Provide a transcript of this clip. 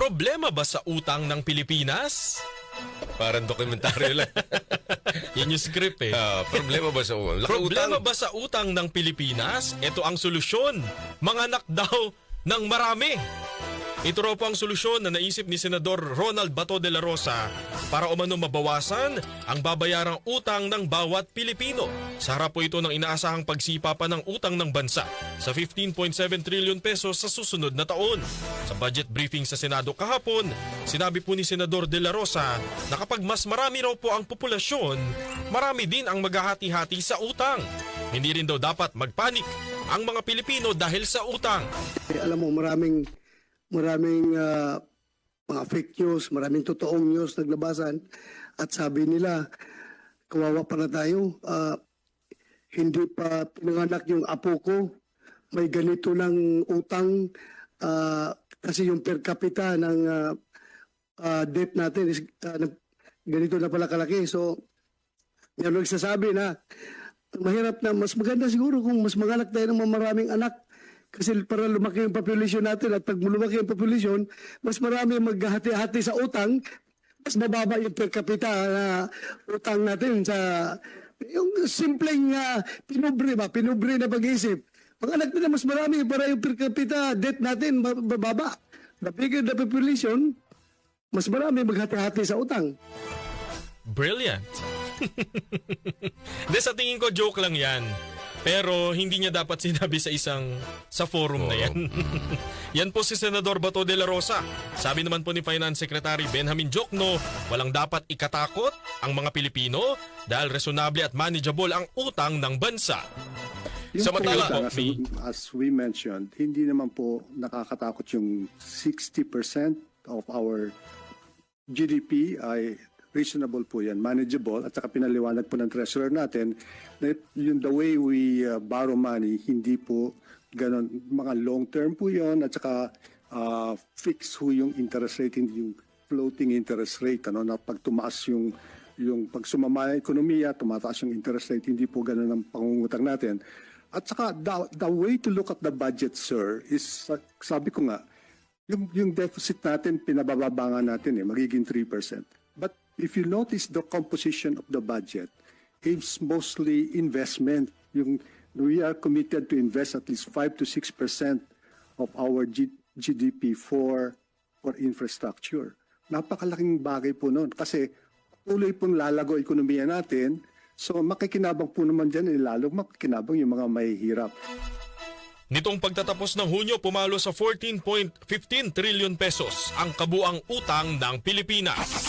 Problema ba sa utang ng Pilipinas? Parang dokumentaryo lang. Yan yung script eh. Ah, problema ba sa utang? Problema ba sa utang ng Pilipinas? Ito ang solusyon. Manganak daw ng marami. Ito raw po ang solusyon na naisip ni Senador Ronald Bato de la Rosa para umano mabawasan ang babayarang utang ng bawat Pilipino. Sa harap po ito ng inaasahang pagsipa pa ng utang ng bansa sa 15.7 trillion pesos sa susunod na taon. Sa budget briefing sa Senado kahapon, sinabi po ni Senador de la Rosa na kapag mas marami raw po ang populasyon, marami din ang maghahati-hati sa utang. Hindi rin daw dapat magpanik ang mga Pilipino dahil sa utang. Eh, alam mo, maraming maraming ah, mga fake news, maraming totoong news naglabasan at sabi nila, kawawa pa na tayo, ah, hindi pa pinanganak yung apo ko, may ganito ng utang ah, kasi yung per capita ng ah, ah, debt natin is nag- ganito na pala kalaki. So, yan nagsasabi na mahirap na mas maganda siguro kung mas manganak tayo ng maraming anak kasi para lumaki yung population natin at pag lumaki yung population, mas marami ang maghahati-hati sa utang, mas mababa yung per capita na utang natin sa yung simpleng uh, pinubre ba, pinubre na pag-iisip. Mga anak nila mas marami para yung per capita debt natin bababa. The bigger the population, mas marami maghati-hati sa utang. Brilliant. Hindi, sa tingin ko joke lang yan. Pero hindi niya dapat sinabi sa isang sa forum na yan. yan po si Senador Bato de la Rosa. Sabi naman po ni Finance Secretary Benjamin Jokno, walang dapat ikatakot ang mga Pilipino dahil resonable at manageable ang utang ng bansa. Yung Samantala, po, as, may- as we mentioned, hindi naman po nakakatakot yung 60% of our GDP ay reasonable po yan, manageable, at saka pinaliwanag po ng treasurer natin na yung the way we uh, borrow money, hindi po ganon, mga long term po yon at saka uh, fix ho yung interest rate, hindi yung floating interest rate, ano, na pag tumaas yung yung pag sumama ang ekonomiya, tumataas yung interest rate, hindi po ganun ang pangungutang natin. At saka, the, the way to look at the budget, sir, is, sabi ko nga, yung, yung deficit natin, pinabababa nga natin eh, magiging 3%. But if you notice the composition of the budget, it's mostly investment. Yung, we are committed to invest at least 5 to 6% of our G- GDP for, for infrastructure. Napakalaking bagay po noon kasi tuloy pong lalago ekonomiya natin. So makikinabang po naman dyan, eh, lalo makikinabang yung mga mahihirap. Nitong pagtatapos ng Hunyo, pumalo sa 14.15 trillion pesos ang kabuang utang ng Pilipinas.